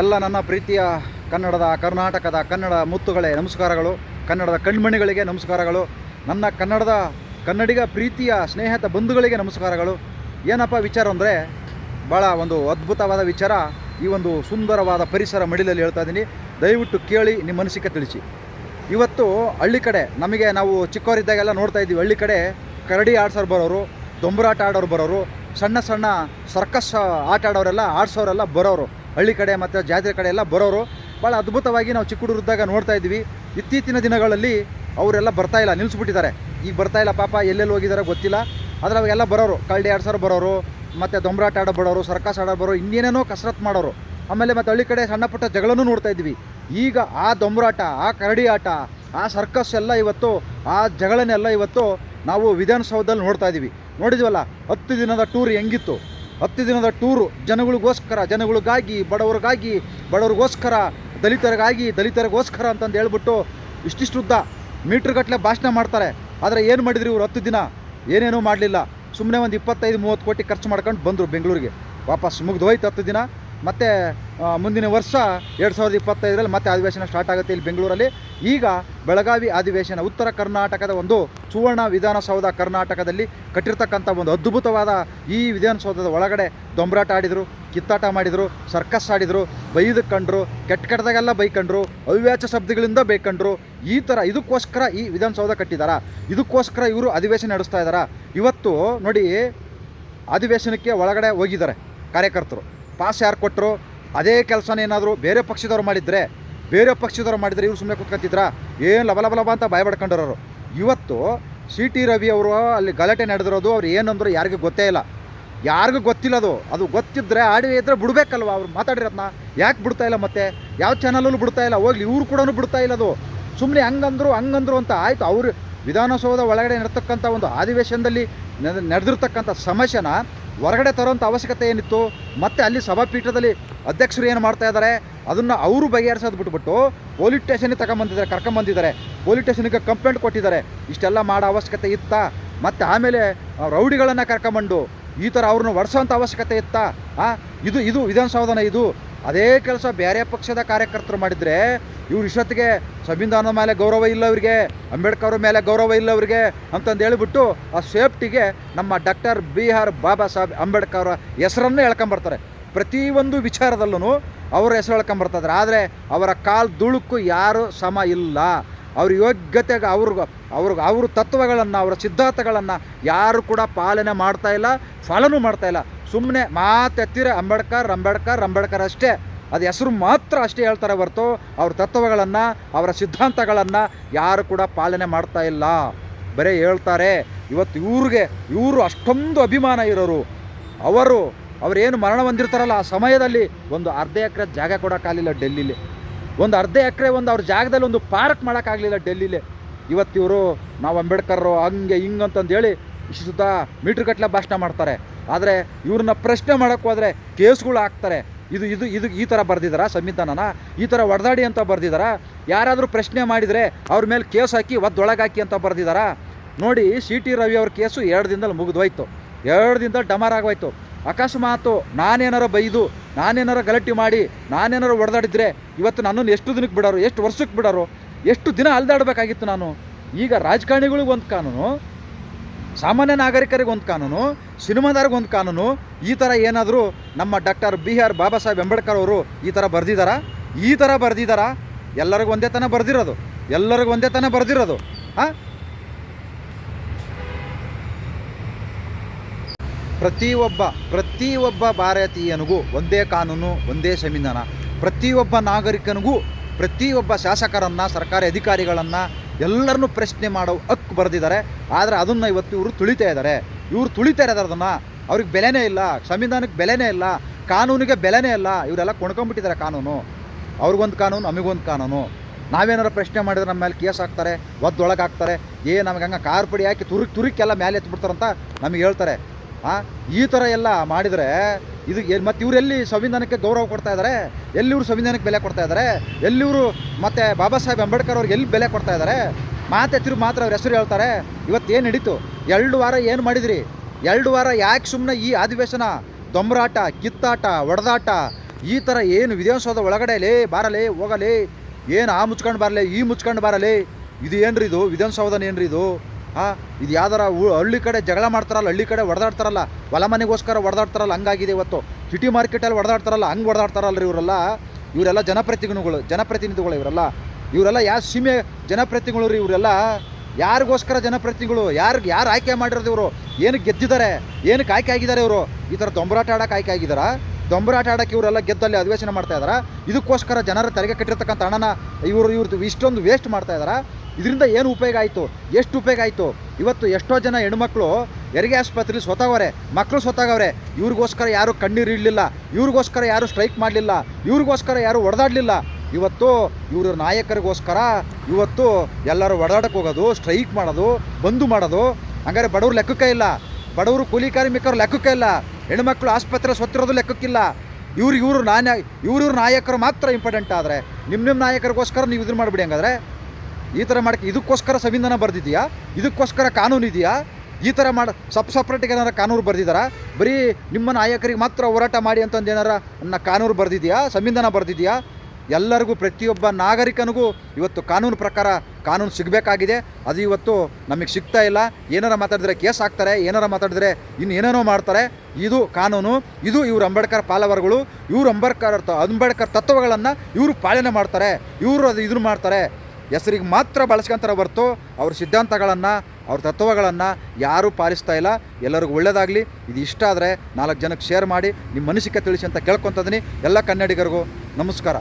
ಎಲ್ಲ ನನ್ನ ಪ್ರೀತಿಯ ಕನ್ನಡದ, ಕರ್ನಾಟಕದ ಕನ್ನಡ ಮುತ್ತುಗಳೇ, ನಮಸ್ಕಾರಗಳು. ಕನ್ನಡದ ಕಣ್ಮಣಿಗಳಿಗೆ ನಮಸ್ಕಾರಗಳು. ನನ್ನ ಕನ್ನಡದ ಕನ್ನಡಿಗ ಪ್ರೀತಿಯ ಸ್ನೇಹಿತ ಬಂಧುಗಳಿಗೆ ನಮಸ್ಕಾರಗಳು. ಏನಪ್ಪ ವಿಚಾರ ಅಂದರೆ ಭಾಳ ಒಂದು ಅದ್ಭುತವಾದ ವಿಚಾರ. ಈ ಒಂದು ಸುಂದರವಾದ ಪರಿಸರ ಮಡಿಲಲ್ಲಿ ಹೇಳ್ತಾ ಇದ್ದೀನಿ. ದಯವಿಟ್ಟು ಕೇಳಿ, ನಿಮ್ಮ ಮನಸ್ಸಿಗೆ ತಿಳಿಸಿ. ಇವತ್ತು ಹಳ್ಳಿ ಕಡೆ, ನಮಗೆ ನಾವು ಚಿಕ್ಕವರಿದ್ದಾಗೆಲ್ಲ ನೋಡ್ತಾ ಇದ್ದೀವಿ. ಹಳ್ಳಿ ಕಡೆ ಕರಡಿ ಆಡ್ಸೋರು ಬರೋರು, ದೊಂಬರಾಟ ಆಡೋರು ಬರೋರು, ಸಣ್ಣ ಸಣ್ಣ ಸರ್ಕಸ್ ಆಟ ಆಡೋರೆಲ್ಲ ಆಡ್ಸೋರೆಲ್ಲ ಬರೋರು. ಹಳ್ಳಿ ಕಡೆ ಮತ್ತು ಜಾತ್ರೆ ಕಡೆ ಎಲ್ಲ ಬರೋರು ಭಾಳ ಅದ್ಭುತವಾಗಿ ನಾವು ಚಿಕ್ಕ ಹುಡುಗರಿದ್ದಾಗ ನೋಡ್ತಾ ಇದ್ವಿ. ಇತ್ತೀಚಿನ ದಿನಗಳಲ್ಲಿ ಅವರೆಲ್ಲ ಬರ್ತಾ ಇಲ್ಲ ನಿಲ್ಲಿಸ್ಬಿಟ್ಟಿದ್ದಾರೆ ಈಗ ಬರ್ತಾ ಇಲ್ಲ ಪಾಪ, ಎಲ್ಲೆಲ್ಲಿ ಹೋಗಿದ್ದಾರೆ ಗೊತ್ತಿಲ್ಲ. ಆದರೆ ಅವಾಗೆಲ್ಲ ಬರೋರು, ಕಳ್ಳಿ ಆಡ್ಸೋರು ಬರೋರು, ಮತ್ತು ದೊಂಬರಾಟ ಆಡೋ ಬರೋರು, ಸರ್ಕಸ್ ಆಡೋ ಬರೋರು, ಇನ್ನೇನೇನೋ ಕಸರತ್ ಮಾಡೋರು. ಆಮೇಲೆ ಮತ್ತು ಹಳ್ಳಿ ಕಡೆ ಸಣ್ಣ ಪುಟ್ಟ ಜಗಳನೂ ನೋಡ್ತಾ ಇದ್ವಿ. ಈಗ ಆ ದೊಂಬರಾಟ ಆ ಕರಡಿ ಆಟ, ಆ ಸರ್ಕಸ್ ಎಲ್ಲ ಇವತ್ತು, ಆ ಜಗಳನ್ನೆಲ್ಲ ಇವತ್ತು ನಾವು ವಿಧಾನಸೌಧದಲ್ಲಿ ನೋಡ್ತಾ ಇದ್ದೀವಿ. ನೋಡಿದ್ವಲ್ಲ, ಹತ್ತು ದಿನದ ಟೂರ್ ಹೆಂಗಿತ್ತು? ಹತ್ತು ದಿನದ ಟೂರು ಜನಗಳಿಗೋಸ್ಕರ, ಜನಗಳಿಗಾಗಿ, ಬಡವರಿಗಾಗಿ, ಬಡವರಿಗೋಸ್ಕರ, ದಲಿತರಿಗಾಗಿ, ದಲಿತರಿಗೋಸ್ಕರ ಅಂತಂದು ಹೇಳ್ಬಿಟ್ಟು ಇಷ್ಟಿಷ್ಟು ಉದ್ದ ಮೀಟ್ರ್ಗಟ್ಟಲೆ ಭಾಷಣ ಮಾಡ್ತಾರೆ. ಆದರೆ ಏನು ಮಾಡಿದ್ರಿ ಇವರು ಹತ್ತು ದಿನ? ಏನೇನೂ ಮಾಡಲಿಲ್ಲ. ಸುಮ್ಮನೆ ಒಂದು ಇಪ್ಪತ್ತೈದು, ಮೂವತ್ತು ಕೋಟಿ ಖರ್ಚು ಮಾಡ್ಕೊಂಡು ಬಂದರು ಬೆಂಗಳೂರಿಗೆ. ವಾಪಸ್ ಮುಗ್ದು ಹೋಯ್ತು ಹತ್ತು ದಿನ. ಮತ್ತು ಮುಂದಿನ ವರ್ಷ ಎರಡು ಸಾವಿರದ ಇಪ್ಪತ್ತೈದರಲ್ಲಿ ಮತ್ತೆ ಅಧಿವೇಶನ ಸ್ಟಾರ್ಟ್ ಆಗುತ್ತೆ ಇಲ್ಲಿ ಬೆಂಗಳೂರಲ್ಲಿ. ಈಗ ಬೆಳಗಾವಿ ಅಧಿವೇಶನ, ಉತ್ತರ ಕರ್ನಾಟಕದ ಒಂದು ಸುವರ್ಣ ವಿಧಾನಸೌಧ ಕರ್ನಾಟಕದಲ್ಲಿ ಕಟ್ಟಿರ್ತಕ್ಕಂಥ ಒಂದು ಅದ್ಭುತವಾದ ಈ ವಿಧಾನಸೌಧದ ಒಳಗಡೆ ದೊಂಬರಾಟ ಆಡಿದರು, ಕಿತ್ತಾಟ ಮಾಡಿದರು ಸರ್ಕಸ್ ಆಡಿದರು, ಬೈದು ಕಂಡರು, ಕೆಟ್ಟ ಕೆಟ್ಟದಾಗೆಲ್ಲ ಬೈಕಂಡ್ರು ಅವ್ಯಾಚ ಶಬ್ದಗಳಿಂದ ಬೈಕಂಡ್ರು. ಈ ಥರ ಇದಕ್ಕೋಸ್ಕರ ಈ ವಿಧಾನಸೌಧ ಕಟ್ಟಿದಾರ? ಇದಕ್ಕೋಸ್ಕರ ಇವರು ಅಧಿವೇಶನ ನಡೆಸ್ತಾ ಇದ್ದಾರಾ ಇವತ್ತು ನೋಡಿ, ಅಧಿವೇಶನಕ್ಕೆ ಒಳಗಡೆ ಹೋಗಿದ್ದಾರೆ ಕಾರ್ಯಕರ್ತರು. ಪಾಸ್ ಯಾರು ಕೊಟ್ಟರು, ಅದೇ ಕೆಲಸನ ಏನಾದರೂ ಬೇರೆ ಪಕ್ಷದವ್ರು ಮಾಡಿದರೆ, ಬೇರೆ ಪಕ್ಷದವ್ರು ಮಾಡಿದರೆ ಇವ್ರು ಸುಮ್ಮನೆ ಕುತ್ಕೊಂತಿದ್ರ ಏನು ಲಬ ಲಬ ಲಬ ಅಂತ ಭಯ ಪಡ್ಕೊಂಡಿರೋರು ಇವತ್ತು ಸಿ ಟಿ ರವಿ ಅವರು ಅಲ್ಲಿ ಗಲಾಟೆ ನಡೆದಿರೋದು ಅವ್ರು ಏನಂದ್ರು ಯಾರಿಗೂ ಗೊತ್ತೇ ಇಲ್ಲ. ಯಾರಿಗೂ ಗೊತ್ತಿಲ್ಲ ಅದು ಅದು ಗೊತ್ತಿದ್ದರೆ ಆಡಿಯೋ ಇದ್ದರೆ ಬಿಡಬೇಕಲ್ವ ಅವ್ರು ಮಾತಾಡಿರೋದನ್ನ ಯಾಕೆ ಬಿಡ್ತಾ ಇಲ್ಲ ಮತ್ತೆ? ಯಾವ ಚಾನಲಲ್ಲೂ ಬಿಡ್ತಾ ಇಲ್ಲ. ಹೋಗ್ಲಿ, ಇವ್ರು ಕೂಡ ಬಿಡ್ತಾ ಇಲ್ಲ ಅದು ಸುಮ್ಮನೆ ಹಂಗಂದ್ರು ಹಂಗಂದ್ರು ಅಂತ ಆಯಿತು. ಅವರು ವಿಧಾನಸೌಧ ಒಳಗಡೆ ನಡ್ತಕ್ಕಂಥ ಒಂದು ಅಧಿವೇಶನದಲ್ಲಿ ನೆಡ್- ನಡೆದಿರ್ತಕ್ಕಂಥ ಸಮಸ್ಯೆನ ಹೊರಗಡೆ ತರೋಂಥ ಅವಶ್ಯಕತೆ ಏನಿತ್ತು, ಮತ್ತು ಅಲ್ಲಿ ಸಭಾಪೀಠದಲ್ಲಿ ಅಧ್ಯಕ್ಷರು ಏನು ಮಾಡ್ತಾ ಇದ್ದಾರೆ, ಅದನ್ನು ಅವರು ಬಗೆಹರಿಸೋದು ಬಿಟ್ಬಿಟ್ಟು ಪೊಲೀಸ್ ಸ್ಟೇಷನ್ಗೆ ತಗೊಂಬಂದಿದ್ದಾರೆ, ಕರ್ಕೊಂಬಂದಿದ್ದಾರೆ. ಪೊಲೀಸ್ ಸ್ಟೇಷನ್ಗೆ ಕಂಪ್ಲೇಂಟ್ ಕೊಟ್ಟಿದ್ದಾರೆ. ಇಷ್ಟೆಲ್ಲ ಮಾಡೋ ಅವಶ್ಯಕತೆ ಇತ್ತಾ? ಮತ್ತು ಆಮೇಲೆ ರೌಡಿಗಳನ್ನು ಕರ್ಕೊಂಬಂಡು ಈ ಥರ ಅವ್ರನ್ನ ಒಡಿಸೋಂಥ ಅವಶ್ಯಕತೆ ಇತ್ತಾ? ಇದು ಇದು ವಿಧಾನಸೌಧನ ಇದು. ಅದೇ ಕೆಲಸ ಬೇರೆ ಪಕ್ಷದ ಕಾರ್ಯಕರ್ತರು ಮಾಡಿದರೆ ಇವ್ರು ಇಷ್ಟೊತ್ತಿಗೆ ಸಂವಿಧಾನದ ಮೇಲೆ ಗೌರವ ಇಲ್ಲ ಅವರಿಗೆ, ಅಂಬೇಡ್ಕರ್ ಮೇಲೆ ಗೌರವ ಇಲ್ಲ ಅವರಿಗೆ ಅಂತಂದು ಹೇಳಿಬಿಟ್ಟು ಆ ಸೇಫ್ಟಿಗೆ ನಮ್ಮ doctor B R Baba Saheb Ambedkar ಹೆಸರನ್ನೇ ಹೇಳ್ಕೊಂಬರ್ತಾರೆ ಪ್ರತಿಯೊಂದು ವಿಚಾರದಲ್ಲೂ ಅವರ ಹೆಸರು ಹೇಳ್ಕೊಂಬರ್ತಾರೆ ಆದರೆ ಅವರ ಕಾಲು ದುಳುಕು ಯಾರು ಸಮ ಇಲ್ಲ. ಅವ್ರ ಯೋಗ್ಯತೆಗೆ ಅವ್ರಿಗೆ ಅವ್ರಿಗೆ ಅವ್ರ ತತ್ವಗಳನ್ನು, ಅವರ ಸಿದ್ಧಾಂತಗಳನ್ನು ಯಾರು ಕೂಡ ಪಾಲನೆ ಮಾಡ್ತಾ ಇಲ್ಲ ಫಾಲನೂ ಮಾಡ್ತಾ ಇಲ್ಲ. ಸುಮ್ಮನೆ ಮಾತೆತ್ತಿರ ಅಂಬೇಡ್ಕರ್ ಅಂಬೇಡ್ಕರ್ ಅಂಬೇಡ್ಕರ್ ಅಷ್ಟೇ. ಅದು ಹೆಸರು ಮಾತ್ರ ಅಷ್ಟೇ ಹೇಳ್ತಾರೆ ಹೊರತು ಅವ್ರ ತತ್ವಗಳನ್ನು, ಅವರ ಸಿದ್ಧಾಂತಗಳನ್ನು ಯಾರು ಕೂಡ ಪಾಲನೆ ಮಾಡ್ತಾ ಇಲ್ಲ. ಬರೀ ಹೇಳ್ತಾರೆ, ಇವತ್ತು ಇವ್ರಿಗೆ, ಇವರು ಅಷ್ಟೊಂದು ಅಭಿಮಾನ ಇರೋರು. ಅವರು ಅವರೇನು ಮರಣ ಹೊಂದಿರ್ತಾರಲ್ಲ, ಆ ಸಮಯದಲ್ಲಿ ಒಂದು ಅರ್ಧ ಎಕರೆ ಜಾಗ ಕೊಡೋಕ್ಕಾಗಲಿಲ್ಲ ಡೆಲ್ಲಿಲಿ. ಒಂದು ಅರ್ಧ ಎಕರೆ ಒಂದು ಅವ್ರ ಜಾಗದಲ್ಲಿ ಒಂದು ಪಾರ್ಕ್ ಮಾಡೋಕ್ಕಾಗಲಿಲ್ಲ ಡೆಲ್ಲಿಲಿ. ಇವತ್ತಿವರು ನಾವು ಅಂಬೇಡ್ಕರ್ರು ಹಂಗೆ ಹಿಂಗೆ ಅಂತಂದು ಹೇಳಿ ಸುತ್ತ ಮೀಟ್ರ್ ಗಟ್ಟಲೆ ಭಾಷಣ ಮಾಡ್ತಾರೆ. ಆದರೆ ಇವ್ರನ್ನ ಪ್ರಶ್ನೆ ಮಾಡೋಕ್ಕೆ ಹೋದರೆ ಕೇಸ್ಗಳು ಹಾಕ್ತಾರೆ. ಇದು ಇದು ಇದು ಈ ಥರ ಬರೆದಿದ್ದಾರಾ ಸಂವಿಧಾನನ? ಈ ಥರ ಒಡೆದಾಡಿ ಅಂತ ಬರೆದಿದ್ದಾರಾ ಯಾರಾದರೂ ಪ್ರಶ್ನೆ ಮಾಡಿದರೆ ಅವ್ರ ಮೇಲೆ ಕೇಸ್ ಹಾಕಿ ಒದ್ದೊಳಗಾಕಿ ಅಂತ ಬರೆದಿದ್ದಾರಾ ನೋಡಿ ಸಿ ಟಿ ರವಿ ಅವ್ರ ಕೇಸು ಎರಡು ದಿನದಲ್ಲಿ ಮುಗಿದೋಯ್ತು ಎರಡು ದಿನದಲ್ಲಿ ಡಮಾರ್ ಆಗೋಯ್ತು. ಅಕಸ್ಮಾತು ನಾನೇನಾರ ಬೈದು, ನಾನೇನಾರ ಗಲಾಟೆ ಮಾಡಿ, ನಾನೇನಾರ ಹೊಡೆದಾಡಿದ್ರೆ ಇವತ್ತು ನನ್ನನ್ನು ಎಷ್ಟು ದಿನಕ್ಕೆ ಬಿಡೋರು, ಎಷ್ಟು ವರ್ಷಕ್ಕೆ ಬಿಡೋರು, ಎಷ್ಟು ದಿನ ಅಲ್ದಾಡಬೇಕಾಗಿತ್ತು ನಾನು? ಈಗ ರಾಜಕಾರಣಿಗಳಿಗೆ ಒಂದು ಕಾನೂನು ಸಾಮಾನ್ಯ ನಾಗರಿಕರಿಗೆ ಒಂದು ಕಾನೂನು, ಸಿನಿಮಾದಾರಿಗೆ ಒಂದು ಕಾನೂನು, ಈ ಥರ ಏನಾದರೂ ನಮ್ಮ doctor B R Baba Saheb Ambedkar ಅವರು ಈ ಥರ ಬರೆದಿದ್ದಾರಾ ಈ ಥರ ಬರೆದಿದ್ದಾರಾ ಎಲ್ಲರಿಗೂ ಒಂದೇ ತನ ಬರೆದಿರೋದು. ಎಲ್ಲರಿಗೂ ಒಂದೇ ತನ ಬರೆದಿರೋದು. ಹಾಂ? ಪ್ರತಿಯೊಬ್ಬ ಪ್ರತಿಯೊಬ್ಬ ಭಾರತೀಯನಿಗೂ ಒಂದೇ ಕಾನೂನು, ಒಂದೇ ಸಂವಿಧಾನ. ಪ್ರತಿಯೊಬ್ಬ ನಾಗರಿಕನಿಗೂ ಪ್ರತಿಯೊಬ್ಬ ಶಾಸಕರನ್ನು, ಸರ್ಕಾರಿ ಅಧಿಕಾರಿಗಳನ್ನು ಎಲ್ಲರನ್ನೂ ಪ್ರಶ್ನೆ ಮಾಡೋ ಹಕ್ಕು ಬರೆದಿದ್ದಾರೆ. ಆದರೆ ಅದನ್ನು ಇವತ್ತು ಇವರು ತುಳಿತಾ ಇದ್ದಾರೆ. ಇವರು ತುಳಿತಾ ಇದ್ದಾರೆ ಅದನ್ನು ಅವ್ರಿಗೆ ಬೆಲೆನೇ ಇಲ್ಲ, ಸಂವಿಧಾನಕ್ಕೆ ಬೆಲೆನೇ ಇಲ್ಲ, ಕಾನೂನಿಗೆ ಬೆಲೆನೇ ಇಲ್ಲ. ಇವರೆಲ್ಲ ಕೊಂಡ್ಕೊಂಡ್ಬಿಟ್ಟಿದ್ದಾರೆ ಕಾನೂನು. ಅವ್ರಿಗೊಂದು ಕಾನೂನು, ನಮಗೊಂದು ಕಾನೂನು. ನಾವೇನಾರು ಪ್ರಶ್ನೆ ಮಾಡಿದ್ರೆ ನಮ್ಮ ಮೇಲೆ ಕೇಸ್ ಹಾಕ್ತಾರೆ ಒದ್ದೊಳಗೆ ಹಾಕ್ತಾರೆ ಏ, ನಮಗೆ ಹಂಗೆ ಕಾರ್ ಪಡಿ ಹಾಕಿ ತುರುಕ್ ತುರುಕ್ಕೆಲ್ಲ ಮೇಲೆ ಎತ್ಬಿಡ್ತಾರಂತ ನಮಗೆ ಹೇಳ್ತಾರೆ. ಈ ಥರ ಎಲ್ಲ ಮಾಡಿದರೆ ಇದು ಮತ್ತು ಇವರೆಲ್ಲಿ ಸಂವಿಧಾನಕ್ಕೆ ಗೌರವ ಕೊಡ್ತಾ ಇದ್ದಾರೆ ಎಲ್ಲಿ ಇವರು ಸಂವಿಧಾನಕ್ಕೆ ಬೆಲೆ ಕೊಡ್ತಾ ಇದ್ದಾರೆ ಎಲ್ಲಿ ಇವರು ಮತ್ತು ಬಾಬಾ ಸಾಹೇಬ್ ಅಂಬೇಡ್ಕರ್ ಅವ್ರಿಗೆ ಎಲ್ಲಿ ಬೆಲೆ ಕೊಡ್ತಾ ಇದ್ದಾರೆ ಮಾತೆತ್ತಿರು ಮಾತ್ರ ಅವ್ರ ಹೆಸರು ಹೇಳ್ತಾರೆ. ಇವತ್ತು ಏನು ನಡೀತು? ಎರಡು ವಾರ ಏನು ಮಾಡಿದ್ರಿ? ಎರಡು ವಾರ ಯಾಕೆ ಸುಮ್ಮನೆ ಈ ಅಧಿವೇಶನ ದೊಂಬರಾಟ ಕಿತ್ತಾಟ, ಒಡೆದಾಟ, ಈ ಥರ ಏನು ವಿಧಾನಸೌಧ ಒಳಗಡೆ ಲೇ, ಬಾರಲಿ, ಹೋಗಲೇ, ಏನು ಆ ಮುಚ್ಕೊಂಡು ಬರಲಿ, ಈ ಮುಚ್ಕೊಂಡು ಬರಲಿ, ಇದು ಏನ್ರಿ ಇದು? ವಿಧಾನಸೌಧನ ಏನ್ರಿ ಇದು? ಇದು ಯಾವ್ದಾರ ಹಳ್ಳಿ ಕಡೆ ಜಗಳ ಮಾಡ್ತಾರಲ್ಲ, ಹಳ್ಳಿ ಕಡೆ ಹೊಡೆದಾಡ್ತಾರಲ್ಲ ಹೊಲ ಮನೆಗೋಸ್ಕರ ಹೊಡೆದಾಡ್ತಾರಲ್ಲ ಹಂಗಾಗಿದೆ ಇವತ್ತು. ಸಿಟಿ ಮಾರ್ಕೆಟಲ್ಲಿ ಹೊಡೆದಾಡ್ತಾರಲ್ಲ ಹಂಗೆ ಹೊಡೆದಾಡ್ತಾರಲ್ಲ ಇವರೆಲ್ಲ. ಇವರೆಲ್ಲ ಜನಪ್ರತಿನಿಧಿಗಳು ಜನಪ್ರತಿನಿಧಿಗಳು ಇವರೆಲ್ಲ. ಇವರೆಲ್ಲ ಯಾವ ಸೀಮೆ ಜನಪ್ರತಿನಿಧಿಗಳು ರೀ ಇವರೆಲ್ಲ. ಯಾರಿಗೋಸ್ಕರ ಜನಪ್ರತಿನಿಧಿಗಳು, ಯಾರಿಗೆ ಯಾರು ಆಯ್ಕೆ ಮಾಡಿರೋದು ಇವರು? ಏನಕ್ಕೆ ಗೆದ್ದಿದ್ದಾರೆ? ಏನಕ್ಕೆ ಆಯ್ಕೆ ಆಗಿದ್ದಾರೆ ಇವರು? ಈ ಥರ ದೊಂಬರಾಟ ಆಡೋಕೆ ಆಯ್ಕೆ ಆಗಿದ್ದಾರಾ? ದೊಂಬರಾಟ ಆಡೋಕ್ಕೆ ಇವರೆಲ್ಲ ಗೆದ್ದಲ್ಲಿ ಅಧಿವೇಶನ ಮಾಡ್ತಾ ಇದ್ದಾರೆ ಇದಕ್ಕೋಸ್ಕರ ಜನರ ತೆರಿಗೆ ಕಟ್ಟಿರ್ತಕ್ಕಂಥ ಹಣನ ಇವರು ಇವ್ರದ್ದು ಇಷ್ಟೊಂದು ವೇಸ್ಟ್ ಮಾಡ್ತಾ ಇದ್ದಾರೆ ಇದರಿಂದ ಏನು ಉಪಯೋಗ ಆಯಿತು? ಎಷ್ಟು ಉಪಯೋಗ ಆಯಿತು? ಇವತ್ತು ಎಷ್ಟೋ ಜನ ಹೆಣ್ಮಕ್ಳು ಹೆರಿಗೆ ಆಸ್ಪತ್ರೆಲಿ ಸ್ವತಃವರೆ ಮಕ್ಕಳು ಸ್ವತಾಗವ್ರೆ ಇವ್ರಿಗೋಸ್ಕರ ಯಾರು ಕಣ್ಣೀರು ಇಡಲಿಲ್ಲ, ಇವ್ರಿಗೋಸ್ಕರ ಯಾರು ಸ್ಟ್ರೈಕ್ ಮಾಡಲಿಲ್ಲ, ಇವ್ರಿಗೋಸ್ಕರ ಯಾರು ಹೊಡೆದಾಡಲಿಲ್ಲ ಇವತ್ತು ಇವ್ರ ನಾಯಕರಿಗೋಸ್ಕರ ಇವತ್ತು ಎಲ್ಲರೂ ಹೊಡೆದಾಡಕ್ಕೆ ಹೋಗೋದು ಸ್ಟ್ರೈಕ್ ಮಾಡೋದು, ಬಂದು ಮಾಡೋದು. ಹಂಗಾರೆ ಬಡವ್ರ ಲೆಕ್ಕಕ್ಕೆ ಇಲ್ಲ. ಬಡವರು ಕೂಲಿ ಕಾರ್ಮಿಕರು ಲೆಕ್ಕಕ್ಕೆ ಇಲ್ಲ. ಹೆಣ್ಮಕ್ಳು ಆಸ್ಪತ್ರೆ ಸತ್ತಿರೋದು ಲೆಕ್ಕಕ್ಕಿಲ್ಲ. ಇವ್ರು ಇವರು ನಾನ ಇವ್ರ ಇವ್ರ ನಾಯಕರು ಮಾತ್ರ ಇಂಪಾರ್ಟೆಂಟ್ ಆದರೆ ನಿಮ್ಮ ನಿಮ್ಮ ನಾಯಕರಿಗೋಸ್ಕರ ನೀವು ಇದನ್ನು ಮಾಡಿಬಿಡಿ ಹಂಗಾದ್ರೆ. ಈ ಥರ ಮಾಡಕ್ಕೆ ಇದಕ್ಕೋಸ್ಕರ ಸಂವಿಧಾನ ಬರೆದಿದೆಯಾ ಇದಕ್ಕೋಸ್ಕರ ಕಾನೂನು ಇದೆಯಾ? ಈ ಥರ ಮಾಡಿ, ಸಪ್ ಸಪ್ರೇಟಿಗೆ ಏನಾರ ಕಾನೂನು ಬರೆದಿದ್ದಾರಾ ಬರೀ ನಿಮ್ಮ ನಾಯಕರಿಗೆ ಮಾತ್ರ ಹೋರಾಟ ಮಾಡಿ ಅಂತಂದು ಏನಾರ ನನ್ನ ಕಾನೂನು ಬರೆದಿದೆಯಾ ಸಂವಿಧಾನ ಬರೆದಿದೆಯಾ ಎಲ್ಲರಿಗೂ, ಪ್ರತಿಯೊಬ್ಬ ನಾಗರಿಕನಿಗೂ ಇವತ್ತು ಕಾನೂನು ಪ್ರಕಾರ ಕಾನೂನು ಸಿಗಬೇಕಾಗಿದೆ. ಅದು ಇವತ್ತು ನಮಗೆ ಸಿಗ್ತಾ ಇಲ್ಲ. ಏನಾರ ಮಾತಾಡಿದ್ರೆ ಕೇಸ್ ಹಾಕ್ತಾರೆ, ಏನಾರ ಮಾತಾಡಿದ್ರೆ ಇನ್ನು ಏನೇನೋ ಮಾಡ್ತಾರೆ. ಇದು ಕಾನೂನು, ಇದು ಇವರು ಅಂಬೇಡ್ಕರ್ ಪಾಲವರ್ಗಳು, ಇವರು ಅಂಬೇಡ್ಕರ್ ಅಂಬೇಡ್ಕರ್ ತತ್ವಗಳನ್ನು ಇವರು ಪಾಲನೆ ಮಾಡ್ತಾರೆ. ಇವರು ಅದು ಇದನ್ನು ಮಾಡ್ತಾರೆ. ಹೆಸರಿಗೆ ಮಾತ್ರ ಬಳಸ್ಕೊಂತಾರೆ ಹೊರ್ತು ಅವ್ರ ಸಿದ್ಧಾಂತಗಳನ್ನು, ಅವ್ರ ತತ್ವಗಳನ್ನು ಯಾರೂ ಪಾಲಿಸ್ತಾ ಇಲ್ಲ. ಎಲ್ಲರಿಗೂ ಒಳ್ಳೆಯದಾಗಲಿ ಇದು ಇಷ್ಟ ಆದರೆ ನಾಲ್ಕು ಜನಕ್ಕೆ ಶೇರ್ ಮಾಡಿ, ನಿಮ್ಮ ಮನಸ್ಸಿಗೆ ತಿಳಿಸಿ ಅಂತ ಕೇಳ್ಕೊತಿದ್ದೀನಿ ಎಲ್ಲ ಕನ್ನಡಿಗರಿಗೂ ನಮಸ್ಕಾರ.